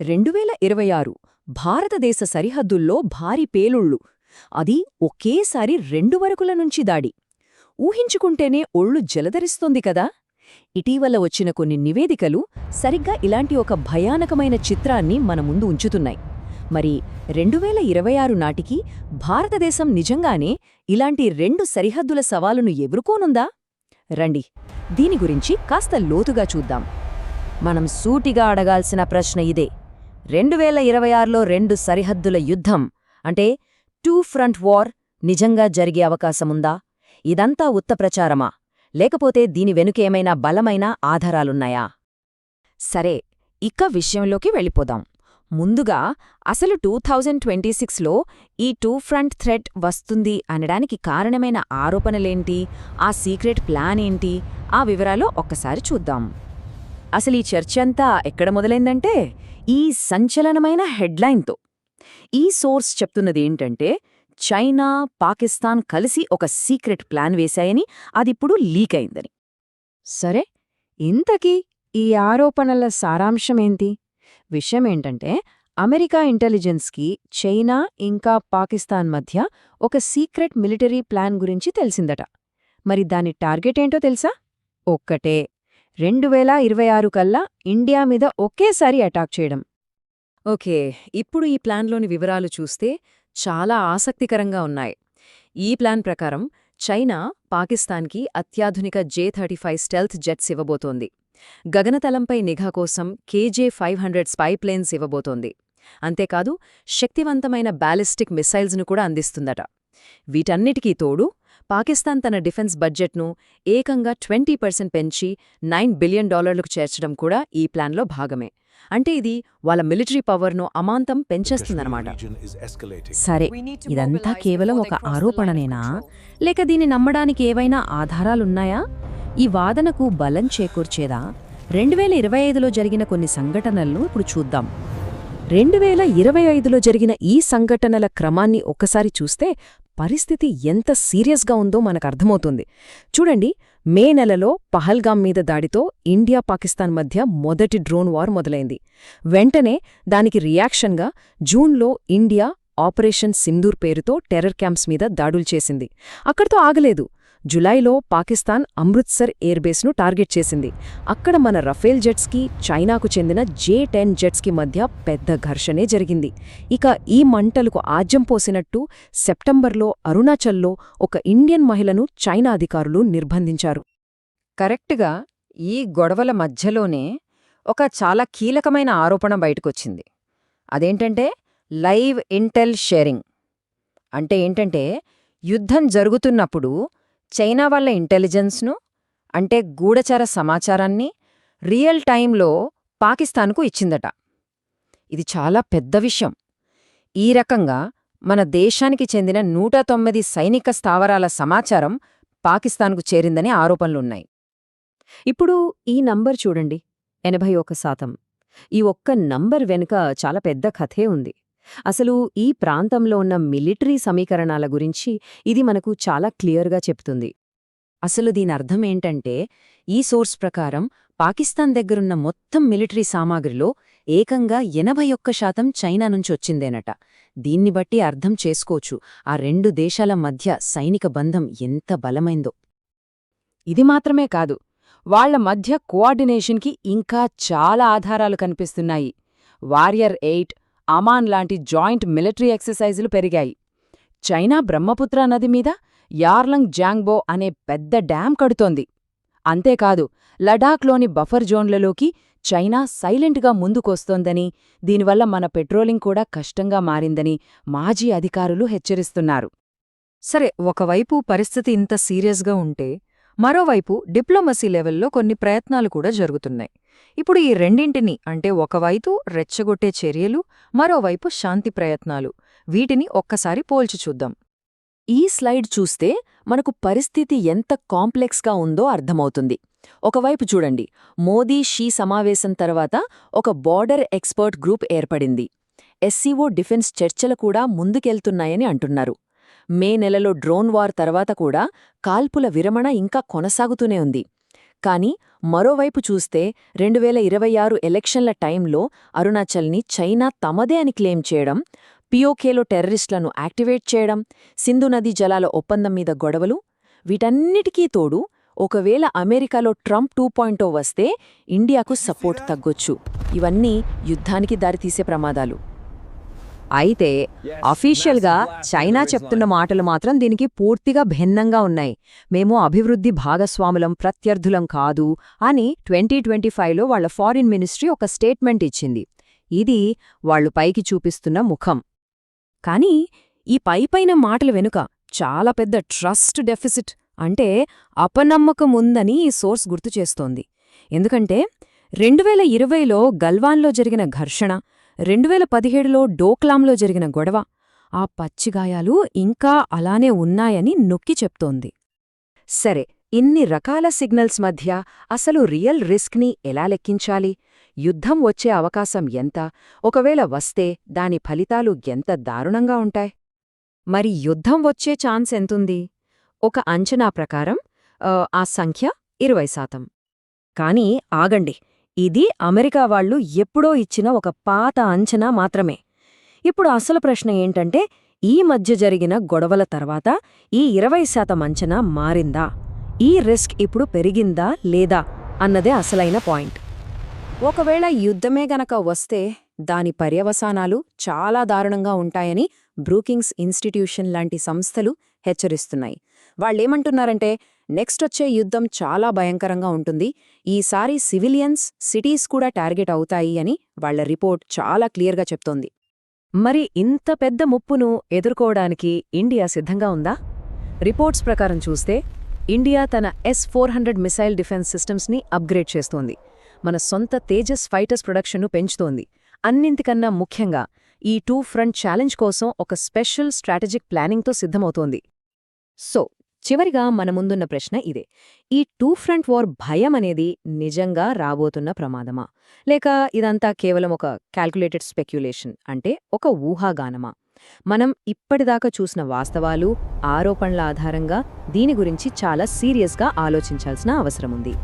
రెండువేల ఇరవై ఆరు భారతదేశ సరిహద్దుల్లో భారీ పేలుళ్ళు. అది ఒకేసారి రెండు వరకుల నుంచి దాడి. ఊహించుకుంటేనే ఒళ్ళు జలధరిస్తోంది కదా! ఇటీవల వచ్చిన కొన్ని నివేదికలు సరిగ్గా ఇలాంటి ఒక భయానకమైన చిత్రాన్ని మన ముందు ఉంచుతున్నాయి. మరి రెండువేల ఇరవై ఆరు నాటికి భారతదేశం నిజంగానే ఇలాంటి రెండు సరిహద్దుల సవాలును ఎదుర్కోనుందా? రండి దీని గురించి కాస్త లోతుగా చూద్దాం. మనం సూటిగా అడగాల్సిన ప్రశ్న ఇదే. రెండు వేల ఇరవై ఆరులో రెండు సరిహద్దుల యుద్ధం. అంటే టూ ఫ్రంట్ వార్ నిజంగా జరిగే అవకాశముందా? ఇదంతా ఉత్తప్రచారమా లేకపోతే దీని వెనుకేమైనా బలమైన ఆధారాలున్నాయా? సరే ఇక విషయంలోకి వెళ్ళిపోదాం. ముందుగా అసలు టూ థౌజండ్ ట్వంటీ సిక్స్లో ఈ టూ ఫ్రంట్ థ్రెట్ వస్తుంది అనడానికి కారణమైన ఆరోపణలేంటి? ఆ సీక్రెట్ ప్లాన్ ఏంటి? ఆ వివరాలు ఒక్కసారి చూద్దాం. అసలు ఈ చర్చంతా ఎక్కడ మొదలైందంటే ఈ సంచలనమైన హెడ్లైన్తో ఈ సోర్స్ చెప్తున్నది ఏంటంటే చైనా పాకిస్తాన్ కలిసి ఒక సీక్రెట్ ప్లాన్ వేశాయని అదిప్పుడు లీక్ అయిందని సరే ఇంతకీ ఈ ఆరోపణల సారాంశమేంటి? విషయమేంటంటే అమెరికా ఇంటెలిజెన్స్కి చైనా ఇంకా పాకిస్తాన్ మధ్య ఒక సీక్రెట్ మిలిటరీ ప్లాన్ గురించి తెలిసిందట. మరి దాని టార్గెట్ ఏంటో తెలుసా? ఒక్కటే. రెండు వేల ఇరవై ఆరు కల్లా ఇండియా మీద ఒకేసారి అటాక్ చేయడం. ఓకే ఇప్పుడు ఈ ప్లాన్లోని వివరాలు చూస్తే చాలా ఆసక్తికరంగా ఉన్నాయి. ఈ ప్లాన్ ప్రకారం చైనా పాకిస్తాన్కి అత్యాధునిక J thirty five stealth jets ఇవ్వబోతోంది. గగనతలంపై నిఘా కోసం KJ five hundred spy planes ఇవ్వబోతోంది. అంతేకాదు శక్తివంతమైన బ్యాలిస్టిక్ మిసైల్స్ను కూడా అందిస్తుందట. వీటన్నిటికీ తోడు పాకిస్తాన్ తన డిఫెన్స్ బడ్జెట్ను ఏకంగా ట్వంటీ పర్సెంట్ పెంచి నైన్ బిలియన్ డాలర్లకు చేర్చడం కూడా ఈ ప్లాన్లో భాగమే. అంటే ఇది వాళ్ళ మిలిటరీ పవర్ను అమాంతం పెంచేస్తుందన్నమాట. సరే ఇదంతా కేవలం ఒక ఆరోపణనేనా? లేక దీన్ని నమ్మడానికి ఏవైనా ఆధారాలున్నాయా? ఈ వాదనకు బలం చేకూర్చేదా? రెండు వేల ఇరవై ఐదులో జరిగిన కొన్ని సంఘటనలను ఇప్పుడు చూద్దాం. రెండు వేల ఇరవై ఐదులో జరిగిన ఈ సంఘటనల క్రమాన్ని ఒక్కసారి చూస్తే పరిస్థితి ఎంత సీరియస్గా ఉందో మనకర్థమవుతుంది. చూడండి మే నెలలో పహల్గాం మీద దాడితో ఇండియా పాకిస్తాన్ మధ్య మొదటి డ్రోన్ వార్ మొదలైంది. వెంటనే దానికి రియాక్షన్గా జూన్లో ఇండియా ఆపరేషన్ సింధూర్ పేరుతో టెర్రర్ క్యాంప్స్ మీద దాడులు చేసింది. అక్కడితో ఆగలేదు. జులైలో పాకిస్తాన్ అమృత్సర్ ఎయిర్బేస్ను టార్గెట్ చేసింది. అక్కడ మన రఫేల్ జెట్స్కి చైనాకు చెందిన జే టెన్ జెట్స్కి మధ్య పెద్ద ఘర్షణే జరిగింది. ఇక ఈ మంటలకు ఆజ్యం పోసినట్టు సెప్టెంబర్లో అరుణాచల్లో ఒక ఇండియన్ మహిళను చైనా అధికారులు నిర్బంధించారు. కరెక్ట్గా ఈ గొడవల మధ్యలోనే ఒక చాలా కీలకమైన ఆరోపణ బయటకొచ్చింది. అదేంటంటే లైవ్ ఇంటెల్ షేరింగ్. అంటే ఏంటంటే యుద్ధం జరుగుతున్నప్పుడు చైనా వాళ్ళ ఇంటెలిజెన్స్ను అంటే గూఢచర సమాచారాన్ని రియల్ టైంలో పాకిస్తాన్కు ఇచ్చిందట. ఇది చాలా పెద్ద విషయం. ఈ రకంగా మన దేశానికి చెందిన నూట తొమ్మిది సైనిక స్థావరాల సమాచారం పాకిస్తాన్కు చేరిందని ఆరోపణలున్నాయి. ఇప్పుడు ఈ నంబర్ చూడండి. ఎనభై ఒక శాతం. ఈ ఒక్క నంబర్ వెనుక చాలా పెద్ద కథే ఉంది. అసలు ఈ ప్రాంతంలో ఉన్న మిలిటరీ సమీకరణాల గురించి ఇది మనకు చాలా క్లియర్గా చెప్తుంది. అసలు దీని అర్థమేంటంటే ఈ సోర్స్ ప్రకారం పాకిస్తాన్ దగ్గరున్న మొత్తం మిలిటరీ సామాగ్రిలో ఏకంగా ఎనభై ఒక్క శాతం చైనా నుంచొచ్చిందేనట దీన్ని బట్టి అర్థం చేసుకోవచ్చు ఆ రెండు దేశాల మధ్య సైనిక బంధం ఎంత బలమైందో. ఇది మాత్రమే కాదు వాళ్ళ మధ్య కోఆర్డినేషన్కి ఇంకా చాలా ఆధారాలు కనిపిస్తున్నాయి. వారియర్ ఎయిట్ అమాన్ లాంటి జాయింట్ మిలిటరీ ఎక్సర్సైజులు పెరిగాయి. చైనా బ్రహ్మపుత్ర నది మీద యార్లంగ్ జాంగ్బో అనే పెద్ద డ్యాం కడుతోంది. అంతేకాదు లడాఖ్లోని బఫర్ జోన్లలోకి చైనా సైలెంట్గా ముందుకొస్తోందని దీనివల్ల మన పెట్రోలింగ్ కూడా కష్టంగా మారిందని మాజీ అధికారులు హెచ్చరిస్తున్నారు. సరే ఒకవైపు పరిస్థితి ఇంత సీరియస్గా ఉంటే మరోవైపు డిప్లొమసీ లెవెల్లో కొన్ని ప్రయత్నాలు కూడా జరుగుతున్నాయి. ఇప్పుడు ఈ రెండింటిని అంటే ఒకవైపు రెచ్చగొట్టే చర్యలు మరోవైపు శాంతి ప్రయత్నాలు. వీటిని ఒక్కసారి పోల్చి చూద్దాం. ఈ స్లైడ్ చూస్తే మనకు పరిస్థితి ఎంత కాంప్లెక్స్గా ఉందో అర్థమవుతుంది. ఒకవైపు చూడండి మోదీ షీ సమావేశం తర్వాత ఒక బార్డర్ ఎక్స్పర్ట్ గ్రూప్ ఏర్పడింది. ఎస్సీఓ డిఫెన్స్ చర్చలు కూడా ముందుకెళ్తున్నాయని అంటున్నారు. మే నెలలో డ్రోన్ వార్ తర్వాత కూడా కాల్పుల విరమణ ఇంకా కొనసాగుతూనే ఉంది. కానీ మరోవైపు చూస్తే రెండు వేల ఇరవై ఆరు ఎలక్షన్ల టైంలో అరుణాచల్ని చైనా తమదే అని క్లెయిమ్ చేయడం పిఓకేలో టెర్రరిస్టులను యాక్టివేట్ చేయడం సింధు నదీ జలాల ఒప్పందం మీద గొడవలు వీటన్నిటికీ తోడు ఒకవేళ అమెరికాలో ట్రంప్ టూ పాయింటో వస్తే ఇండియాకు సపోర్ట్ తగ్గొచ్చు. ఇవన్నీ యుద్ధానికి దారితీసే ప్రమాదాలు. అయితే అఫీషియల్గా చైనా చెప్తున్న మాటలు మాత్రం దీనికి పూర్తిగా భిన్నంగా ఉన్నాయి. మేము అభివృద్ధి భాగస్వాములం ప్రత్యర్థులం కాదు అని ట్వంటీ ట్వంటీ ఫైవ్లో వాళ్ళ ఫారిన్ మినిస్ట్రీ ఒక స్టేట్మెంట్ ఇచ్చింది. ఇది వాళ్ళు పైకి చూపిస్తున్న ముఖం. కానీ ఈ పైపైన మాటల వెనుక చాలా పెద్ద ట్రస్ట్ డెఫిసిట్ అంటే అపనమ్మకం ఉందని ఈ సోర్స్ గుర్తు చేస్తోంది. ఎందుకంటే రెండు వేల ఇరవైలో గల్వాన్లో జరిగిన ఘర్షణ రెండు వేల పదిహేడులో డోక్లాంలో జరిగిన గొడవ. ఆ పచ్చిగాయాలు ఇంకా అలానే ఉన్నాయని నొక్కి చెప్తోంది. సరే ఇన్ని రకాల సిగ్నల్స్ మధ్య అసలు రియల్ రిస్క్ని ఎలా లెక్కించాలి? యుద్ధం వచ్చే అవకాశం ఎంత? ఒకవేళ వస్తే దాని ఫలితాలు ఎంత దారుణంగా ఉంటాయి? మరి యుద్ధం వచ్చే ఛాన్స్ ఎంతుంది? ఒక అంచనా ప్రకారం ఆ, ఆ సంఖ్య ఇరవై శాతం. కానీ ఆగండి ఇది అమెరికా వాళ్ళు ఎప్పుడో ఇచ్చిన ఒక పాత అంచనా మాత్రమే. ఇప్పుడు అసలు ప్రశ్న ఏంటంటే ఈ మధ్య జరిగిన గొడవల తర్వాత ఈ ఇరవై శాతం అంచనా మారిందా? ఈ రిస్క్ ఇప్పుడు పెరిగిందా లేదా? అన్నదే అసలైన పాయింట్. ఒకవేళ యుద్ధమే గనక వస్తే దాని పర్యవసానాలు చాలా దారుణంగా ఉంటాయని బ్రూకింగ్స్ ఇన్స్టిట్యూషన్ లాంటి సంస్థలు హెచ్చరిస్తున్నాయి. వాళ్ళేమంటున్నారంటే నెక్స్ట్ వచ్చే యుద్ధం చాలా భయంకరంగా ఉంటుంది. ఈసారి సివిలియన్స్ సిటీస్ కూడా టార్గెట్ అవుతాయి అని వాళ్ళ రిపోర్ట్ చాలా క్లియర్గా చెప్తోంది. మరి ఇంత పెద్ద ముప్పును ఎదుర్కోవడానికి ఇండియా సిద్ధంగా ఉందా? రిపోర్ట్స్ ప్రకారం చూస్తే ఇండియా తన S four hundred missile defence సిస్టమ్స్ని upgrade చేస్తోంది. మన సొంత తేజస్ ఫైటర్స్ ప్రొడక్షన్ను పెంచుతోంది. అన్నింటికన్నా ముఖ్యంగా ఈ టూ ఫ్రంట్ ఛాలెంజ్ కోసం ఒక స్పెషల్ స్ట్రాటజిక్ ప్లానింగ్తో సిద్ధమవుతోంది. సో చివరిగా మన ముందున్న ప్రశ్న ఇదే. ఈ టూ ఫ్రంట్ వార్ భయం అనేది నిజంగా రాబోతున్న ప్రమాదమా? లేక ఇదంతా కేవలం ఒక క్యాల్కులేటెడ్ స్పెక్యులేషన్ అంటే ఒక ఊహాగానమా? మనం ఇప్పటిదాకా చూసిన వాస్తవాలు ఆరోపణల ఆధారంగా దీని గురించి చాలా సీరియస్గా ఆలోచించాల్సిన అవసరముంది